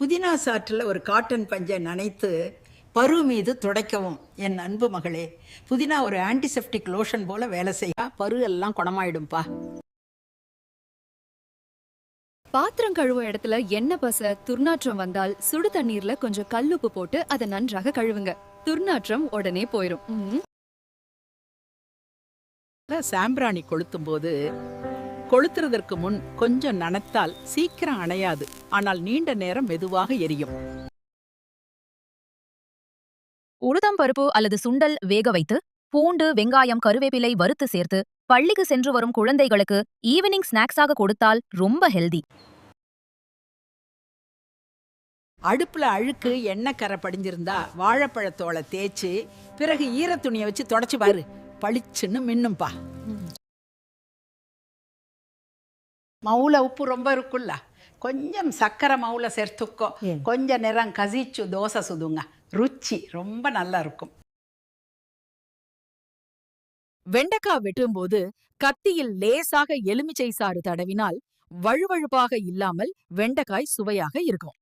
புதினா சாற்றில் ஒரு காட்டன் பஞ்சை நனைத்து பரு மீது துடைக்கவும். என் அன்பு மகளே புதினா ஒரு ஆன்டிசெப்டிக் லோஷன் போல வேலை செய்ய பரு எல்லாம் குணமாயிடும்பா. பாத்திரம் கழுவும் இடத்துல எண்ணெய் பச துர்நாற்றம் வந்தால் சுடு தண்ணீர்ல கொஞ்சம் கல்லுப்பு போட்டு அதை நன்றாக கழுவுங்க. துர்நாற்றம் உடனே போயிரும். ம். சாம்பிராணி கொளுத்தும் போது கொளுத்துறதற்கு முன் கொஞ்சம் நனைத்தால் சீக்கிரம் அணையாது. ஆனால் நீண்ட நேரம் மெதுவாக எரியும். உளுதம் பருப்பு அல்லது சுண்டல் வேக வைத்து பூண்டு வெங்காயம் கருவேப்பிலை வறுத்து சேர்த்து பள்ளிக்கு சென்று வரும் குழந்தைகளுக்கு ஈவினிங் ஸ்நாக்ஸாக கொடுத்தால் ரொம்ப ஹெல்தி. அடுப்புல அழுக்கு எண்ணெய் கரை படிஞ்சிருந்தா வாழைப்பழத்தோலை தேய்ச்சி பிறகு ஈரத்துணியை வச்சு தொடச்சு பாரு. பளிச்சுன்னு மின்னும்பா. மவுல உப்பு ரொம்ப இருக்குல்ல. கொஞ்சம் சக்கரை மவுல சேர்த்துக்கோ. கொஞ்ச நேரம் கசிச்சு தோசை சுதுங்க ருச்சி ரொம்ப நல்லா இருக்கும். வெண்டைக்காய் வெட்டும்போது கத்தியில் லேசாக எலுமிச்சை சாறு தடவினால் வழுவழுப்பாக இல்லாமல் வெண்டைக்காய் சுவையாக இருக்கும்.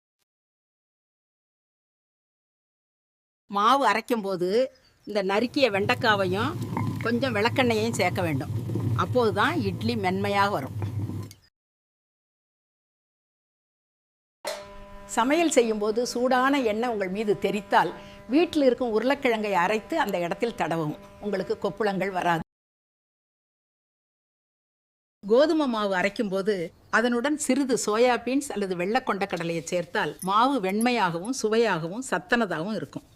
மாவு அரைக்கும் போது இந்த நறுக்கிய வெண்டைக்காவையும் கொஞ்சம் விளக்கெண்ணெயையும் சேர்க்க வேண்டும். அப்போது தான் இட்லி மென்மையாக வரும். சமையல் செய்யும்போது சூடான எண்ணெய் உங்கள் மீது தெரித்தால் வீட்டில் இருக்கும் உருளைக்கிழங்கை அரைத்து அந்த இடத்தில் தடவும். உங்களுக்கு கொப்புளங்கள் வராது. கோதுமை மாவு அரைக்கும் போது அதனுடன் சிறிது சோயா பீன்ஸ் அல்லது வெள்ளை கொண்ட கடலையை சேர்த்தால் மாவு வெண்மையாகவும் சுவையாகவும் சத்தனதாகவும் இருக்கும்.